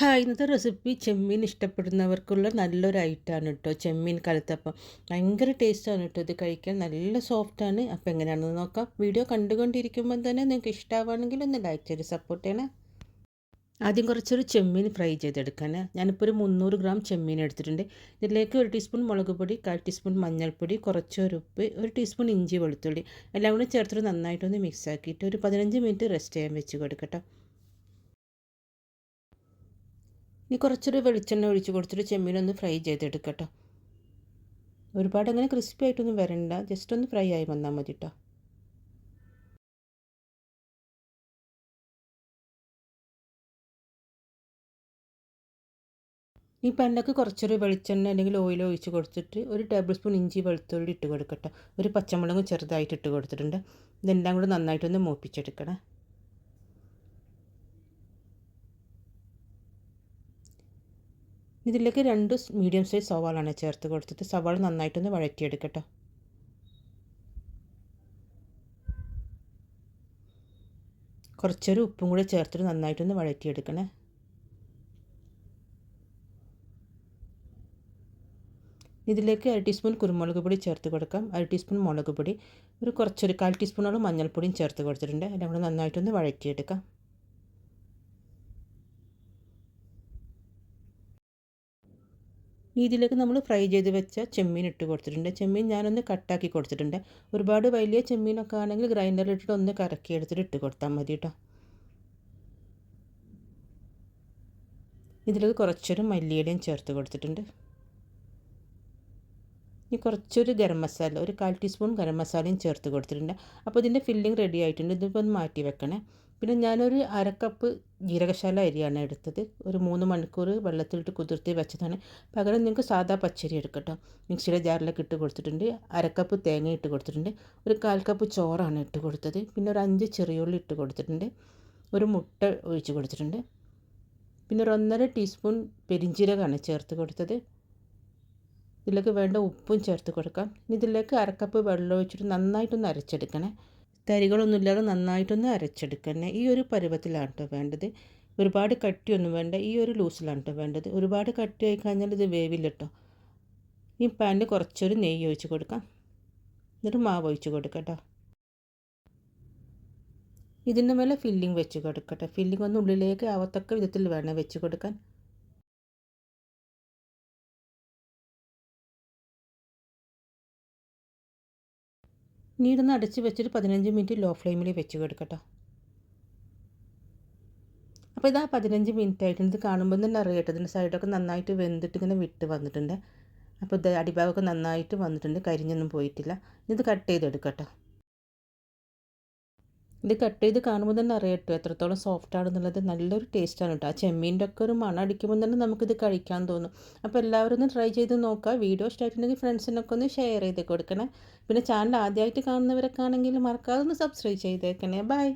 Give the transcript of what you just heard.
Hi ഇന്നത്തെ recipe ചെമ്മീൻ ഇഷ്ടപ്പെടുന്നവർക്കുള്ള നല്ലൊരു ഐറ്റമാണ് കേട്ടോ ചെമ്മീൻ കലത്തപ്പം. ഭയങ്കര ടേസ്റ്റാണ് കേട്ടോ ഇത് കഴിക്കാൻ നല്ല സോഫ്റ്റാണ്. അപ്പോൾ എങ്ങനെയാണെന്ന് നോക്കാം. വീഡിയോ കണ്ടുകൊണ്ടിരിക്കുമ്പോൾ തന്നെ നിങ്ങൾക്ക് ഇഷ്ടമാവുകയാണെങ്കിൽ ഒന്ന് ലൈക്ക് ചെയ്ത് സപ്പോർട്ട് ചെയ്യണേ. ആദ്യം കുറച്ചൊരു ചെമ്മീൻ ഫ്രൈ ചെയ്തെടുക്കാൻ ഞാനിപ്പോൾ ഒരു മുന്നൂറ് ഗ്രാം ചെമ്മീൻ എടുത്തിട്ടുണ്ട്. ഇതിലേക്ക് ഒരു ടീസ്പൂൺ മുളക് പൊടി കാൽ ടീസ്പൂൺ മഞ്ഞൾപ്പൊടി കുറച്ചൊരു ഉപ്പ് ഒരു ടീസ്പൂൺ ഇഞ്ചി വെളുത്തുള്ളി. എല്ലാം കൂടി ചേർത്തിട്ട് നന്നായിട്ടൊന്ന് മിക്സ് ആക്കിയിട്ട് ഒരു പതിനഞ്ച് മിനിറ്റ് റെസ്റ്റ് ചെയ്യാൻ വെച്ച് കൊടുക്കട്ടോ. ഇനി കുറച്ചൊരു വെളിച്ചെണ്ണ ഒഴിച്ച് കൊടുത്തിട്ട് ചെമ്മീനൊന്ന് ഫ്രൈ ചെയ്തെടുക്കട്ടോ. ഒരുപാട് അങ്ങനെ ക്രിസ്പി ആയിട്ടൊന്നും വരണ്ട. ജസ്റ്റ് ഒന്ന് ഫ്രൈ ആയി വന്നാൽ മതി കേട്ടോ ഈ പെണ്ണക്ക് കുറച്ചൊരു വെളിച്ചെണ്ണ അല്ലെങ്കിൽ ഓയിൽ ഒഴിച്ച് കൊടുത്തിട്ട് ഒരു ടേബിൾ സ്പൂൺ ഇഞ്ചി വെളുത്തുള്ളി ഇട്ട് കൊടുക്കട്ടെ. ഒരു പച്ചമുളക് ചെറുതായിട്ട് ഇട്ട് കൊടുത്തിട്ടുണ്ട്. ഇതെല്ലാം കൂടി നന്നായിട്ടൊന്ന് മൂപ്പിച്ചെടുക്കണം. ഇതിലേക്ക് രണ്ട് മീഡിയം സൈസ് സവാളാണ് ചേർത്ത് കൊടുത്തിട്ട് സവാള നന്നായിട്ടൊന്ന് വഴറ്റിയെടുക്കട്ടോ. കുറച്ചൊരു ഉപ്പും കൂടി ചേർത്തിട്ട് നന്നായിട്ടൊന്ന് വഴറ്റിയെടുക്കണേ. ഇതിലേക്ക് അര ടീസ്പൂൺ കുരുമുളക് പൊടി ചേർത്ത് കൊടുക്കാം. അര ടീസ്പൂൺ മുളക് പൊടി. ഒരു കുറച്ചൊരു കാൽ ടീസ്പൂണോളം മഞ്ഞൾപ്പൊടിയും ചേർത്ത് കൊടുത്തിട്ടുണ്ട്. എല്ലാം കൂടെ നന്നായിട്ടൊന്ന് വഴറ്റിയെടുക്കാം. ഇതിലേക്ക് നമ്മൾ ഫ്രൈ ചെയ്ത് വെച്ച ചെമ്മീൻ ഇട്ട് കൊടുത്തിട്ടുണ്ട്. ചെമ്മീൻ ഞാനൊന്ന് കട്ടാക്കി കൊടുത്തിട്ടുണ്ട്. ഒരുപാട് വലിയ ചെമ്മീനൊക്കെ ആണെങ്കിൽ ഗ്രൈൻഡറിൽ ഇട്ടിട്ട് ഒന്ന് കറക്കി എടുത്തിട്ട് ഇട്ട് കൊടുത്താൽ മതി കേട്ടോ ഇതിലേക്ക് കുറച്ചൊരു മല്ലിയിലയും ചേർത്ത് കൊടുത്തിട്ടുണ്ട്. ഇനി കുറച്ചൊരു ഗരം മസാല ഒരു കാൽ ടീസ്പൂൺ ഗരം മസാലയും ചേർത്ത് കൊടുത്തിട്ടുണ്ട്. അപ്പോൾ ഇതിന്റെ ഫില്ലിംഗ് റെഡി ആയിട്ടുണ്ട്. ഇതിപ്പോൾ ഒന്ന് മാറ്റി വെക്കണേ. പിന്നെ ഞാനൊരു അരക്കപ്പ് ജീരകശാല അരിയാണ് എടുത്തത്. ഒരു മൂന്ന് മണിക്കൂർ വെള്ളത്തിലിട്ട് കുതിർത്തി വെച്ചതാണ്. പകരം നിങ്ങൾക്ക് സാധാ പച്ചരി എടുക്കട്ടോ. മിക്സിയുടെ ജാറിലൊക്കെ ഇട്ട് കൊടുത്തിട്ടുണ്ട്. അരക്കപ്പ് തേങ്ങ ഇട്ട് കൊടുത്തിട്ടുണ്ട്. ഒരു കാൽ കപ്പ് ചോറാണ് ഇട്ട് കൊടുത്തത്. പിന്നെ ഒരു അഞ്ച് ചെറിയുള്ളി ഇട്ട് കൊടുത്തിട്ടുണ്ട്. ഒരു മുട്ട ഒഴിച്ച് കൊടുത്തിട്ടുണ്ട്. പിന്നെ ഒരു ഒന്നര ടീസ്പൂൺ പെരിഞ്ചീരകമാണ് ചേർത്ത് കൊടുത്തത്. ഇതിലേക്ക് വേണ്ട ഉപ്പും ചേർത്ത് കൊടുക്കാം. ഇതിലേക്ക് അരക്കപ്പ് വെള്ളം ഒഴിച്ചിട്ട് നന്നായിട്ടൊന്ന് അരച്ചെടുക്കണേ. തരികളൊന്നുമില്ലാതെ നന്നായിട്ടൊന്ന് അരച്ചെടുക്കണേ ഈ ഒരു പരുവത്തിലാണ് കേട്ടോ വേണ്ടത്. ഒരുപാട് കട്ടിയൊന്നും വേണ്ട. ഈ ഒരു ലൂസിലാണ് കേട്ടോ വേണ്ടത്. ഒരുപാട് കട്ടിയായി കഴിഞ്ഞാൽ ഇത് വേവില്ല കേട്ടോ ഈ പാനിൽ കുറച്ചൊരു നെയ്യ് ഒഴിച്ച് കൊടുക്കാം. എന്നിട്ട് മാവ് ഒഴിച്ച് കൊടുക്കട്ടോ ഇതിന്റെ മേലെ ഫില്ലിംഗ് വെച്ച് കൊടുക്കട്ടെ ഫില്ലിംഗ് ഒന്ന് ഉള്ളിലേക്ക് ആവത്തക്ക വിധത്തിൽ വേണം വെച്ച് കൊടുക്കാൻ. ഇനി ഇതൊന്ന് അടച്ച് വെച്ചിട്ട് പതിനഞ്ച് മിനിറ്റ് ലോ ഫ്ലെയിമിൽ വെച്ച് കൊടുക്കട്ടോ. അപ്പോൾ ഇതാ പതിനഞ്ച് മിനിറ്റ് ആയിട്ട് ഇത് കാണുമ്പോൾ തന്നെ അറിയട്ടെ ഇതിന്റെ സൈഡൊക്കെ നന്നായിട്ട് വെന്തിട്ട് ഇങ്ങനെ വിട്ട് വന്നിട്ടുണ്ട്. അപ്പോൾ ഇത് അടിഭാഗമൊക്കെ നന്നായിട്ട് വന്നിട്ടുണ്ട്. കരിഞ്ഞൊന്നും പോയിട്ടില്ല. ഇത് കട്ട് ചെയ്തെടുക്കട്ടോ. ഇത് കട്ട് ചെയ്ത് കാണുമ്പോൾ തന്നെ അറിയട്ടോ എത്രത്തോളം സോഫ്റ്റ് ആണെന്നുള്ളത്. നല്ലൊരു ടേസ്റ്റാണ് കേട്ടോ. ആ ചെമ്മീന്റെ ഒക്കെ ഒരു മണം അടിക്കുമ്പോൾ തന്നെ നമുക്കിത് കഴിക്കാൻ തോന്നും. അപ്പോൾ എല്ലാവരും ഒന്ന് ട്രൈ ചെയ്ത് നോക്കുക. വീഡിയോ ഇഷ്ടമായിട്ടുണ്ടെങ്കിൽ ഫ്രണ്ട്സിനൊക്കെ ഒന്ന് ഷെയർ ചെയ്ത് കൊടുക്കണേ. പിന്നെ ചാനൽ ആദ്യമായിട്ട് കാണുന്നവരൊക്കെ ആണെങ്കിൽ മറക്കാതെ ഒന്ന് സബ്സ്ക്രൈബ് ചെയ്തേക്കണേ. ബൈ